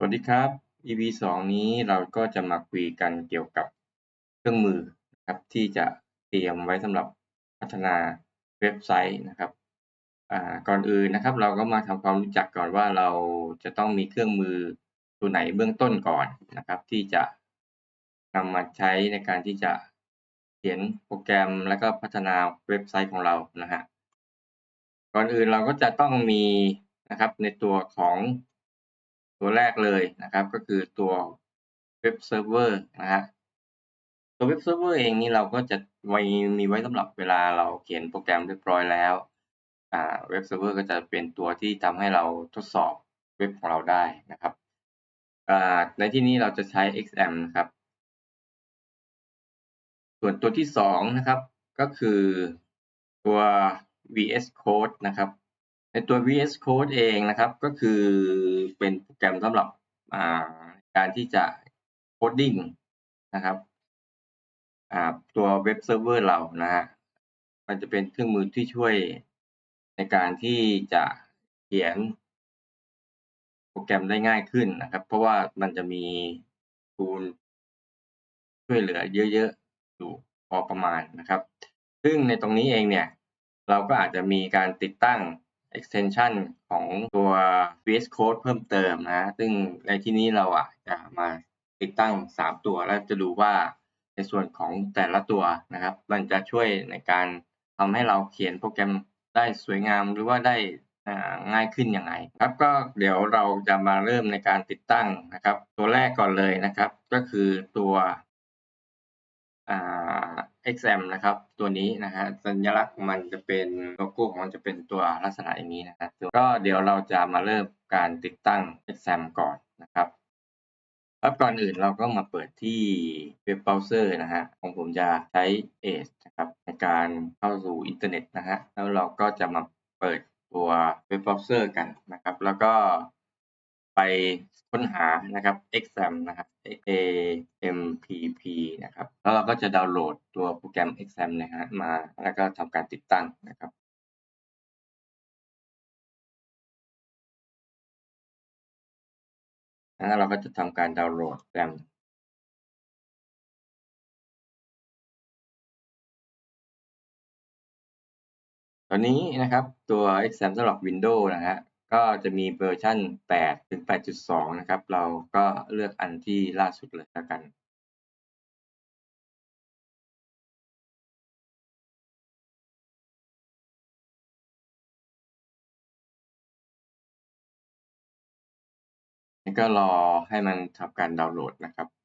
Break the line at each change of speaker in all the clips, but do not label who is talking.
สวัสดีครับ EP สองนี้เราก็จะมาคุยกันเกี่ยวกับเครื่องมือนะครับที่จะเตรียมไว้สำหรับพัฒนาเว็บไซต์นะครับก่อนอื่นนะครับ เราก็มาทำความรู้จักก่อนว่าเราจะต้องมีเครื่องมือตัวไหนเบื้องต้นก่อนนะครับ ที่จะนำมาใช้ในการที่จะเขียนโปรแกรมแล้วก็พัฒนาเว็บไซต์ของเรานะฮะก่อนอื่นเราก็จะต้องมีนะครับในตัวของ ตัวแรกเลยนะครับ ก็คือตัวเว็บเซิร์ฟเวอร์นะฮะตัวเว็บเซิร์ฟเวอร์เองนี่เราก็จะไว้มีไว้สำหรับเวลาเราเขียนโปรแกรมเรียบร้อยแล้วอ่าเว็บเซิร์ฟเวอร์ก็จะเป็นตัวที่ทำให้เราทดสอบเว็บของเราได้นะครับอ่าในที่นี้เราจะใช้ xm นะครับ ส่วนตัวที่สองนะครับ ก็คือตัว VS Code นะครับ ในตัว VS Code เองนะครับ ก็คือเป็นโปรแกรมสำหรับการที่จะโคดดิ้งนะครับตัวเว็บเซิร์ฟเวอร์เรานะฮะมันจะเป็นเครื่องมือที่ช่วยในการที่จะเขียนโปรแกรมได้ง่ายขึ้นนะครับ เพราะว่ามันจะมีทูลช่วยเหลือเยอะๆอยู่พอประมาณนะครับ ซึ่งในตรงนี้เองเนี่ย เราก็อาจจะมีการติดตั้ง extension ของตัว VS Code เพิ่มเติมนะ ซึ่งในที่นี้เราอะจะมาติดตั้ง 3 ตัว แล้วจะดูว่าในส่วนของแต่ละตัวนะครับ มันจะช่วยในการทำให้เราเขียนโปรแกรมได้สวยงามหรือว่าได้ง่ายขึ้นยังไงครับก็เดี๋ยวเราจะมาเริ่มในการติดตั้งนะครับ ตัวแรกก่อนเลยนะครับ ก็คือตัวอ่า exam นะครับ ตัวนี้นะฮะสัญลักษณ์มันจะเป็นโลโก้ของมันจะเป็นตัวลักษณะอย่างนี้นะครับก็เดี๋ยวเราจะมาเริ่มการติดตั้ง exam ก่อนนะครับครับก่อนอื่นเราก็มาเปิดที่เว็บเบราว์เซอร์นะฮะของผมจะใช้ Edge นะครับในการเข้าสู่อินเทอร์เน็ตนะฮะแล้วเราก็จะมาเปิดตัวเว็บเบราว์เซอร์กันนะครับ แล้วก็ไป ค้นหานะครับ exam นะครับ AMPP นะครับ แล้วเราก็จะดาวน์โหลดตัวโปรแกรม exam นะฮะมา แล้วก็ทำการติดตั้งนะครับแล้วเราก็จะทำการดาวน์โหลดแ m ตอนนี้นะครับตัว exam สำหรับ Windows นะฮะ ก็จะมีเวอร์ชัน8ถึง 8.2 นะครับ เราก็เลือกอันที่ล่าสุดเลยแล้วกัน ก็รอให้มันทำการดาวน์โหลดนะครับ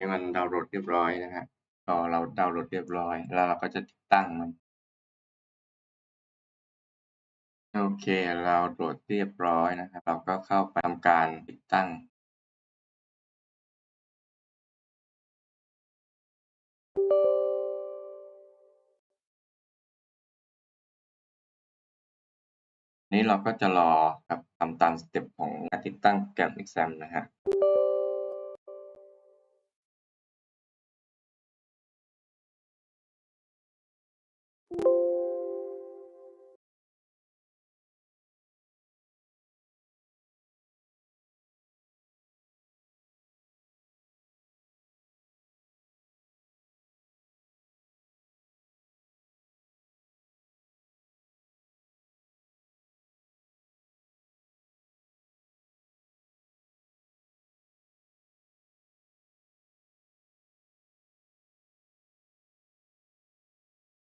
ให้มันดาวน์โหลดเรียบร้อยนะฮะพอเราดาวน์โหลดเรียบร้อย แล้วเราก็จะติดตั้งมันโอเค เราโหลดเรียบร้อยนะครับ เราก็เข้าไปทำการติดตั้ง นี้เราก็จะรอครับทำตามสเต็ปของการติดตั้งแกรม exam นะฮะ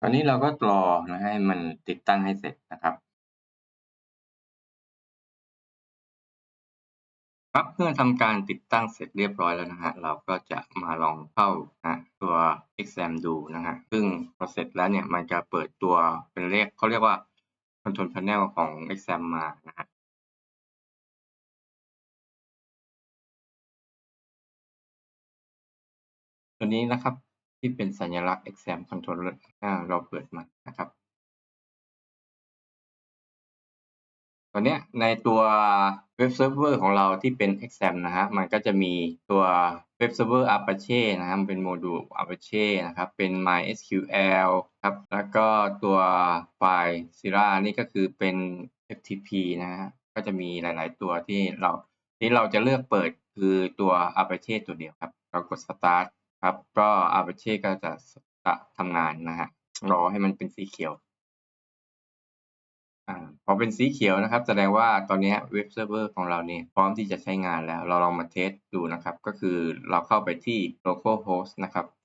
อนนี้เราก็รอนะให้มันติดตั้งให้เสร็จนะครับครับเมื่อทำการติดตั้งเสร็จเรียบร้อยแล้วนะฮะเราก็จะมาลองเข้านะตัว exam ดูนะฮะซึ่งพอเสร็จแล้วเนี่ยมันจะเปิดตัวเป็นเลขเขาเรียกว่า control panel ของ exam มานะฮะตัวนี้นะครับ ที่เป็นสัญลักษณ์ exam controller เราเปิดมานนะครับ ตอนนี้ในตัวเว็บเซิร์ฟเวอร์ของเราที่เป็น exam นะฮะ มันก็จะมีตัวเว็บเซิร์ฟเวอร์ Apache นะครับเป็นโมดูล Apache นะครับ เป็น MySQL ครับ แล้วก็ตัวไฟล์ Sira นี่ก็คือเป็น FTP นะฮะ ก็จะมีหลาย ๆ ตัวที่เราที่เราจะเลือกเปิดคือตัว Apache ตัวเดียวครับ เรากด start ครับ ก็ Apache ก็จะจะทำงานนะฮะรอให้มันเป็นสีเขียวอ่าพอเป็นสีเขียวนะครับ แสดงว่าตอนนี้เว็บเซิร์ฟเวอร์ของเราเนี่ยพร้อมที่จะใช้งานแล้ว เราลองมาเทสดูนะครับ ก็คือเราเข้าไปที่ localhost นะครับครับ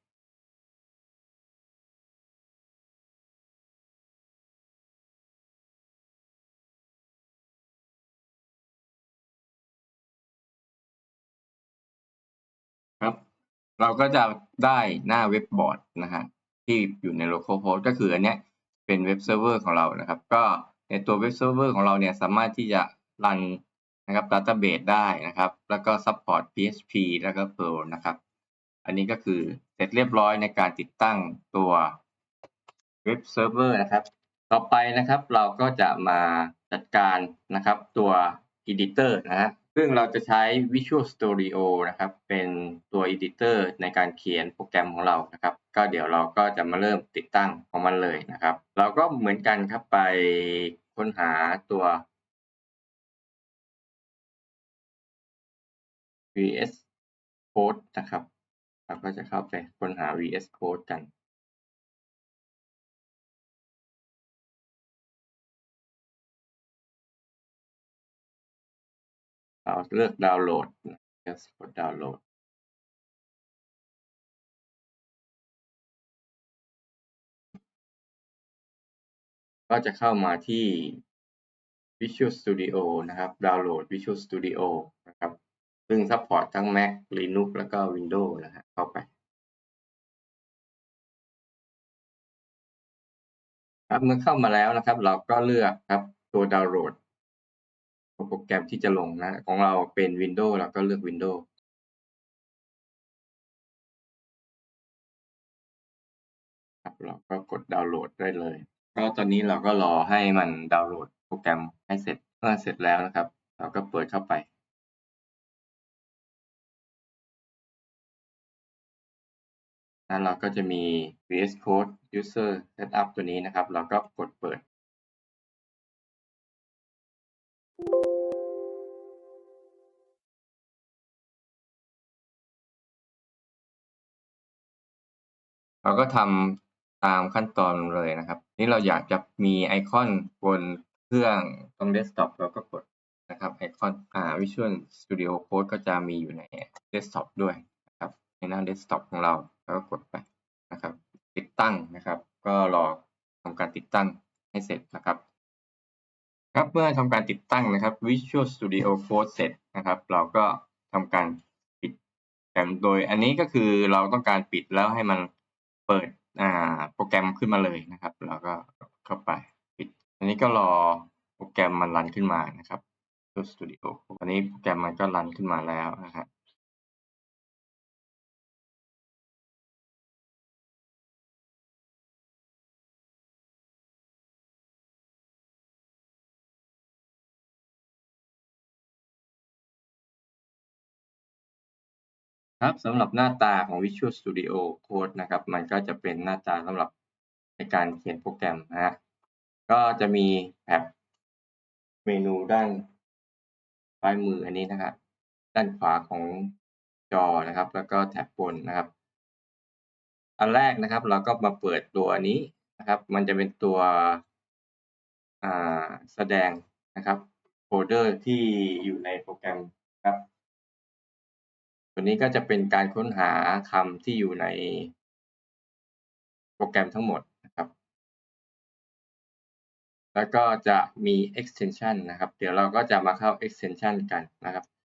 เราก็จะได้หน้าเว็บบอร์ดนะฮะที่อยู่ใน localhost ก็คืออันเนี้ยเป็นเว็บเซิร์ฟเวอร์ของเรานะครับ ก็ในตัวเว็บเซิร์ฟเวอร์ของเราเนี่ยสามารถที่จะรันนะครับ database ได้นะครับ แล้วก็ support PHP แล้วก็ Perl นะครับ อันนี้ก็คือเสร็จเรียบร้อยในการติดตั้งตัวเว็บเซิร์ฟเวอร์นะครับ ต่อไปนะครับเราก็จะมาจัดการนะครับตัว Editor นะฮะ ซึ่งเราจะใช้ Visual Studio นะครับ เป็นตัว Editor ในการเขียนโปรแกรมของเรานะครับ ก็เดี๋ยวเราก็จะมาเริ่มติดตั้งของมันเลยนะครับ เราก็เหมือนกันครับไปค้นหาตัว VS Code นะครับ เราก็จะเข้าไปค้นหา VS Code กัน เราเลือกดาวน์โหลดจะกดดาวน์โหลดก็จะเข้ามาที่ Visual Studio นะครับ ดาวน์โหลด Visual Studio นะครับ ซึ่งซัพพอร์ตทั้ง Mac Linux แล้วก็ Windows นะฮะเข้าไปครับเมื่อเข้ามาแล้วนะครับ เราก็เลือกครับตัวดาวน์โหลด โปรแกรมที่จะลงนะ ของเราเป็น Windows เราก็เลือก Windows ครับเราก็กดดาวน์โหลดได้เลย ก็ตอนนี้เราก็รอให้มันดาวน์โหลดโปรแกรมให้เสร็จเมื่อเสร็จแล้วนะครับ เราก็เปิดเข้าไปแล้วเราก็จะมี VS Code User Setup ตัวนี้นะครับ เราก็กดเปิด เราก็ทำตามขั้นตอนเลยนะครับ นี่เราอยากจะมีไอคอนบนเครื่องตรงเดสก์ท็อปเราก็กดนะครับไอคอนอ่า Visual Studio Code ก็จะมีอยู่ในเดสก์ท็อปด้วยนะครับในหน้าเดสก์ท็อปของเราแล้วก็กดไปนะครับ ติดตั้งนะครับ ก็รอทำการติดตั้งให้เสร็จนะครับ ครับเมื่อทำการติดตั้งนะครับ Visual Studio Code เสร็จนะครับ เราก็ทำการปิดแอมโดยอันนี้ก็คือเราต้องการปิดแล้วให้มัน เปิดอ่าโปรแกรมขึ้นมาเลยนะครับ แล้วก็เข้าไปปิดอันนี้ก็รอโปรแกรมมันรันขึ้นมานะครับ Visual Studio อันนี้โปรแกรมมันก็รันขึ้นมาแล้วนะครับ ครับสำหรับหน้าตาของ Visual Studio Code นะครับ มันก็จะเป็นหน้าตาสำหรับในการเขียนโปรแกรมนะฮะก็จะมีแท็บเมนูด้านซ้ายมืออันนี้นะครับด้านขวาของจอนะครับ แล้วก็แท็บบนนะครับ อันแรกนะครับ เราก็มาเปิดตัวนี้นะครับ มันจะเป็นตัวแสดงนะครับโฟลเดอร์ที่อยู่ในโปรแกรมครับ ตัวนี้ก็จะเป็นการค้นหาคำที่อยู่ในโปรแกรมทั้งหมดนะครับ แล้วก็จะมี extension นะครับ เดี๋ยวเราก็จะมาเข้า extension กันนะครับ